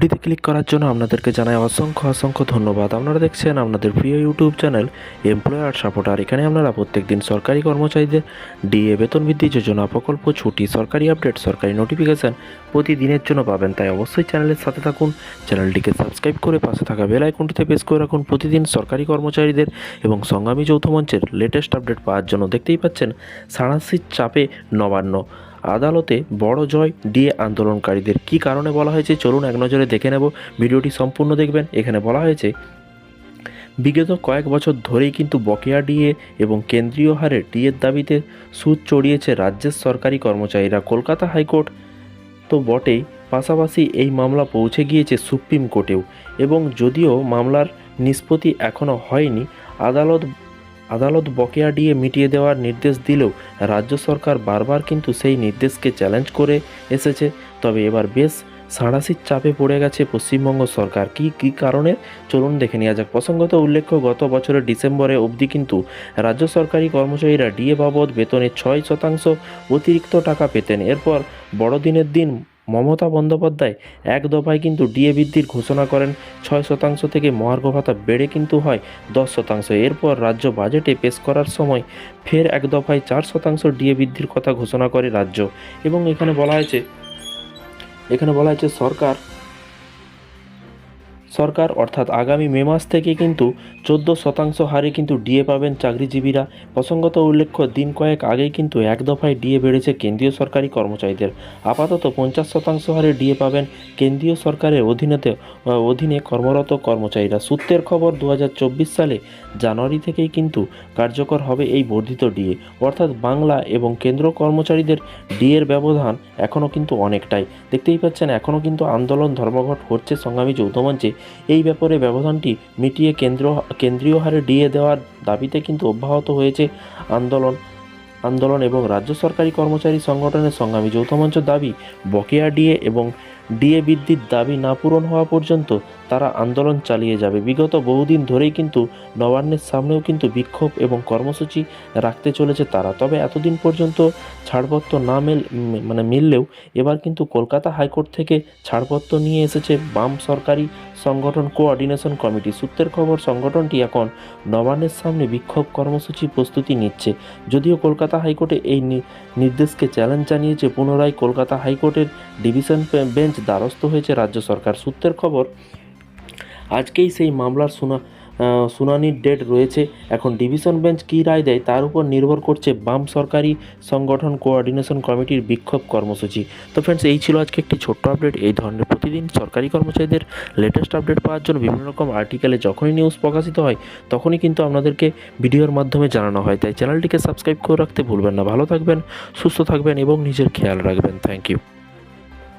ভিডিওতে ক্লিক করার জন্য আপনাদেরকে জানাই অসংখ্য অসংখ্য ধন্যবাদ। আপনারা দেখছেন আপনাদের প্রিয় ইউটিউব চ্যানেল এমপ্লয়ার সাপোর্টার এখানে আপনারা প্রত্যেক দিন সরকারি কর্মচারীদের ডিএ বেতন বৃদ্ধি, যোজনা, প্রকল্প, ছুটি, সরকারি আপডেট, সরকারি নোটিফিকেশান প্রতিদিনের জন্য পাবেন। তাই অবশ্যই চ্যানেলের সাথে থাকুন, চ্যানেলটিকে সাবস্ক্রাইব করে পাশে থাকা বেল আইকনটিতে প্রেস করে রাখুন। প্রতিদিন সরকারি কর্মচারীদের এবং সংগ্রামী যৌথ মঞ্চের লেটেস্ট আপডেট পাওয়ার জন্য দেখতেই পাচ্ছেন সাঁড়াশির চাপে নবান্ন। আদালতে বড় জয় ডিএ আন্দোলনকারীদের কী কারণে বলা হয়েছে? চলুন এক নজরে দেখে নেব। ভিডিওটি সম্পূর্ণ দেখবেন। এখানে বলা হয়েছে, বিগত কয়েক বছর ধরেই কিন্তু বকেয়া ডিএ এবং কেন্দ্রীয় হারে ডিএর দাবিতে সুদ চড়িয়েছে রাজ্যের সরকারি কর্মচারীরা। কলকাতা হাইকোর্ট তো বটেই, পাশাপাশি এই মামলা পৌঁছে গিয়েছে সুপ্রিম কোর্টেও। এবং যদিও মামলার নিষ্পত্তি এখনও হয়নি, আদালত আদালত বকেয়া ডিএ মিটিয়ে দেওয়ার নির্দেশ দিলেও রাজ্য সরকার বারবার কিন্তু সেই নির্দেশকে চ্যালেঞ্জ করে এসেছে। তবে এবার বেশ সাঁড়াশির চাপে পড়ে গেছে পশ্চিমবঙ্গ সরকার। কি, কী কারণে? চলুন দেখে নেওয়া যাক। প্রসঙ্গত উল্লেখ্য, গত বছরের ডিসেম্বরে অবধি কিন্তু রাজ্য সরকারি কর্মচারীরা ডিএ বাবদ বেতনের ছয় শতাংশ অতিরিক্ত টাকা পেতেন। এরপর বড়দিনের দিন মমতা বন্দ্যোপাধ্যায় এক দফায় কিন্তু ডিএ বৃদ্ধির ঘোষণা করেন। ছয় শতাংশ থেকে মহার্ঘ ভাতা বেড়ে কিন্তু হয় দশ শতাংশ। এরপর রাজ্য বাজেটে পেশ করার সময় ফের এক দফায় চার শতাংশ ডিএ বৃদ্ধির কথা ঘোষণা করে রাজ্য। এবং এখানে বলা হয়েছে, এখানে বলা হয়েছে সরকার সরকার অর্থাৎ আগামী মে মাস থেকে কিন্তু চোদ্দ শতাংশ হারে কিন্তু ডিএ পাবেন চাকরিজীবীরা। প্রসঙ্গত উল্লেখ্য, দিন কয়েক আগেই কিন্তু এক দফায় ডিএ বেড়েছে কেন্দ্রীয় সরকারি কর্মচারীদের। আপাতত পঞ্চাশ শতাংশ হারে ডিএ পাবেন কেন্দ্রীয় সরকারের অধীনেতে অধীনে কর্মরত কর্মচারীরা। সূত্রের খবর দু হাজার চব্বিশ সালে জানুয়ারি থেকেই কিন্তু কার্যকর হবে এই বর্ধিত ডিএ। অর্থাৎ বাংলা এবং কেন্দ্র কর্মচারীদের ডিএর ব্যবধান এখনও কিন্তু অনেকটাই। দেখতেই পাচ্ছেন এখনও কিন্তু আন্দোলন ধর্মঘট হচ্ছে সংগ্রামী যৌথ মঞ্চে। এই ব্যাপারে ব্যবধানটি মিটিয়ে কেন্দ্র, কেন্দ্রীয় হারে ডিএ দেওয়ার দাবিতে কিন্তু অব্যাহত হয়েছে আন্দোলন আন্দোলন এবং রাজ্য সরকারি কর্মচারী সংগঠনের সংগ্রামী যৌথ মঞ্চ দাবি, বকেয়া ডিএ এবং ডিএ বৃদ্ধির দাবি না পূরণ হওয়া পর্যন্ত তারা আন্দোলন চালিয়ে যাবে। বিগত বহুদিন ধরেই কিন্তু নবান্নের সামনেও কিন্তু বিক্ষোভ এবং কর্মসূচি রাখতে চলেছে তারা। তবে এতদিন পর্যন্ত ছাড়পত্র না মেল মানে মিললেও এবার কিন্তু কলকাতা হাইকোর্ট থেকে ছাড়পত্র নিয়ে এসেছে বাম সরকারি সংগঠন কোঅর্ডিনেশন কমিটি। সূত্রের খবর, সংগঠনটি এখন নবান্নের সামনে বিক্ষোভ কর্মসূচি প্রস্তুতি নিচ্ছে। যদিও কলকাতা হাইকোর্টে এই নির্দেশকে চ্যালেঞ্জ জানিয়েছে, পুনরায় কলকাতা হাইকোর্টের ডিভিশন বেঞ্চ দ্বারস্থ হয়েছে রাজ্য সরকার। সূত্রের খবর আজকেই সেই মামলার শুনা শুনানির ডেট রয়েছে। এখন ডিভিশন বেঞ্চ কী রায় দেয় তার উপর নির্ভর করছে বাম সরকারি সংগঠন কোঅর্ডিনেশন কমিটির বিক্ষোভ কর্মসূচি। তো ফ্রেন্ডস এই ছিল আজকে একটি ছোট্ট আপডেট এই ধরনের প্রতিদিন সরকারি কর্মচারীদের লেটেস্ট আপডেট পাওয়ার জন্য বিভিন্ন রকম আর্টিকেলে যখনই নিউজ প্রকাশিত হয়, তখনই কিন্তু আপনাদেরকে ভিডিওর মাধ্যমে জানানো হয়। তাই চ্যানেলটিকে সাবস্ক্রাইব করে রাখতে ভুলবেন না। ভালো থাকবেন, সুস্থ থাকবেন এবং নিজের খেয়াল রাখবেন। Thank you